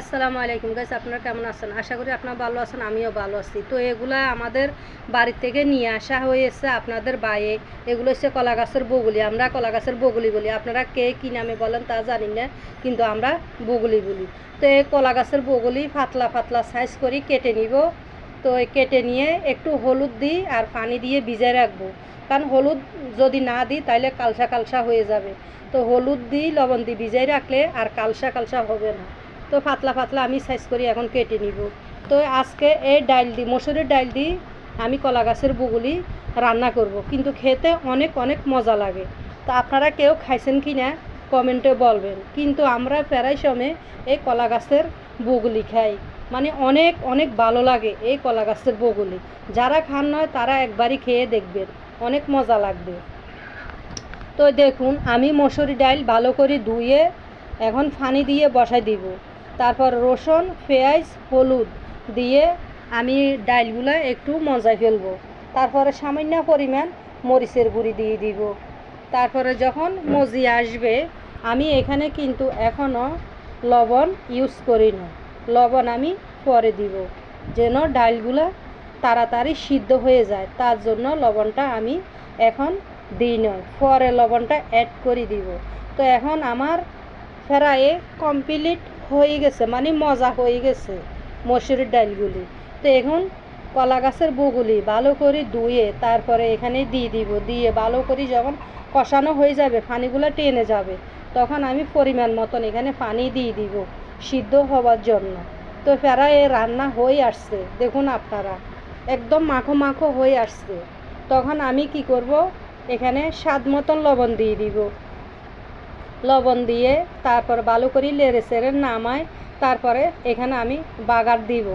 আসসালামু আলাইকুম গাইস আপনারা কেমন আছেন? আশা করি আপনারা ভালো আছেন, আমিও ভালো আছি। তো এগুলা আমাদের বাড়ি থেকে নিয়ে আসা হয়েছে আপনাদের বাইয়ে এগুলো হচ্ছে কলা গাছের বগুলি, আমরা কলা গাছের বগুলি বলি। আপনারা কে কী নামে বলেন তা জানি না, কিন্তু আমরা বগুলি বলি। তো এই কলা গাছের বগুলি পাতলা পাতলা সাইজ করি কেটে নিব। তো কেটে নিয়ে একটু হলুদ দিই আর পানি দিয়ে ভিজায় রাখব। কারণ হলুদ যদি না দিই তাহলে কালসা কালসা হয়ে যাবে। তো হলুদ দিই, লবণ দিই ভিজাই রাখলে আর কালসা কালসা হবে না। তো পাতলা পাতলা আমি সাইজ করি, এখন কেটে নিব। তো আজকে এই ডাল দি, মসুরের ডাল দি আমি কলা গাছের বগুলি রান্না করব। কিন্তু খেতে অনেক অনেক মজা লাগে। তো আপনারা কেউ খাইছেন কি না কমেন্টে বলবেন। কিন্তু আমরা প্রায় সময় এই কলা গাছের বগুলি খাই। মানে অনেক অনেক ভালো লাগে এই কলা গাছের বগুলি। যারা খান নয়, তারা একবারই খেয়ে দেখবেন। অনেক মজা লাগবে। তো দেখুন, আমি মসুরি ডাইল ভালো করে ধুয়ে এখন ফানি দিয়ে বসাই দিব। তারপর রসুন, পেঁয়াজ, হলুদ দিয়ে আমি ডালগুলো একটু মজায় ফেলব। তারপরে সামান্য পরিমাণ মরিচের গুঁড়ি দিয়ে দিব। তারপরে যখন মজি আসবে, আমি এখানে কিন্তু এখনও লবণ ইউজ করি না লবণ আমি পরে দিব, যেন ডালগুলো তাড়াতাড়ি সিদ্ধ হয়ে যায়। তার জন্য লবণটা আমি এখন দিই নয় পরে লবণটা অ্যাড করে দিব। তো এখন আমার ফ্রায়ে কমপ্লিট হয়ে গেছে মানে মজা হয়ে গেছে মসুরির ডালগুলি। তো এখন কলা গাছের বগুলি ভালো করে ধুয়ে তারপরে এখানে দিয়ে দিব। দিয়ে ভালো করে যখন কষানো হয়ে যাবে, পানিগুলো টেনে যাবে, তখন আমি পরিমাণ মতন এখানে পানি দিয়ে দিব সিদ্ধ হওয়ার জন্য। তো প্যারা এ রান্না হয়ে আসছে, দেখুন আপনারা, একদম মাখো মাখো হয়ে আসছে। তখন আমি কি করব, এখানে স্বাদ মতন লবণ দিয়ে দিব। লবণ দিয়ে তারপর ভালো করে লেড়ে সেড়ে নামাই তারপরে এখানে আমি বাগার দিব।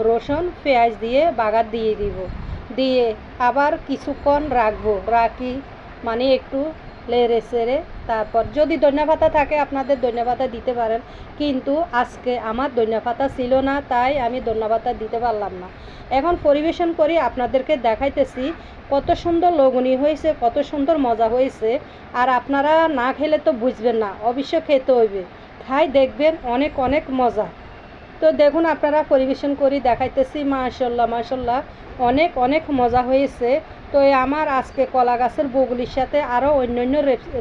রসুন, পেঁয়াজ দিয়ে বাগার দিয়ে দিব। দিয়ে আবার কিছুক্ষণ রাখব। রাখি মানে একটু লেড়ে সেড়ে তারপর যদি ধনিয়া পাতা থাকে, আপনাদের ধনিয়া পাতা দিতে পারেন। কিন্তু আজকে আমার ধনিয়া পাতা ছিল না, তাই আমি ধনিয়া পাতা দিতে পারলাম না। এখন পরিবেশন করি, আপনাদেরকে দেখাইতেছি কত সুন্দর লগুনি হয়েছে, কত সুন্দর মজা হয়েছে। আর আপনারা না খেলে তো বুঝবেন না, অবশ্য খেতে হইবে। খাই দেখবেন অনেক অনেক মজা। তো দেখুন, আপনারা পরিবেশন করি, দেখাইতেছি, মাশাল্লাহ মাশাল্লাহ, অনেক অনেক মজা হয়েছে। তো আমার আজকে কলা গাছের বগুলির সাথে আরও অন্য অন্য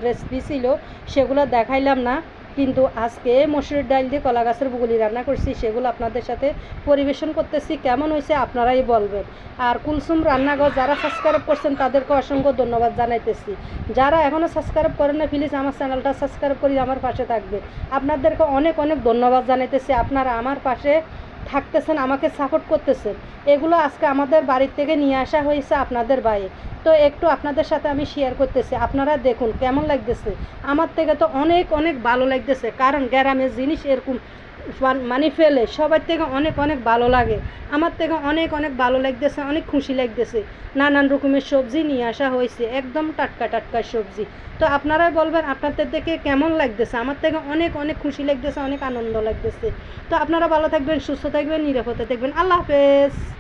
রেসিপি ছিল, সেগুলো দেখাইলাম না, কিন্তু আজকে মসুরের ডাল দিয়ে কলা গাছের বগুলি রান্না করছি, সেগুলো আপনাদের সাথে পরিবেশন করতেছি, কেমন হয়েছে আপনারাই বলবেন। আর কুলসুম রান্নাঘর যারা সাবস্ক্রাইব করছেন, তাদেরকে অসংখ্য ধন্যবাদ জানাইতেছি। যারা এখনও সাবস্ক্রাইব করেন না প্লিজ আমার চ্যানেলটা সাবস্ক্রাইব করি আমার পাশে থাকবে আপনাদেরকে অনেক অনেক ধন্যবাদ জানাইতেছি, আপনারা আমার পাশে থাকতেছেন, আমাকে সাপোর্ট করতেছেন এগুলো আজকে আমাদের বাড়ির থেকে নিয়ে আসা হয়েছে আপনাদের বাড়ি তো একটু আপনাদের সাথে আমি শেয়ার করতেছি। আপনারা দেখুন কেমন লাগতেছে। আমার থেকে তো অনেক অনেক ভালো লাগতেছে। কারণ গ্রামের জিনিস এরকম মানে ফেলে। সবার থেকে অনেক অনেক ভালো লাগে। আমার থেকে অনেক অনেক ভালো লাগতেছে, অনেক খুশি লাগতেছে। নানান রকমের সবজি নিয়ে আসা হয়েছে, একদম টাটকা টাটকা সবজি। তো আপনারাই বলবেন, আপনাদের থেকে কেমন লাগতেছে? আমার থেকে অনেক অনেক খুশি লাগতেছে, অনেক আনন্দ লাগতেছে। তো আপনারা ভালো থাকবেন, সুস্থ থাকবেন, নিরাপদে থাকবেন। আল্লাহ হাফেজ।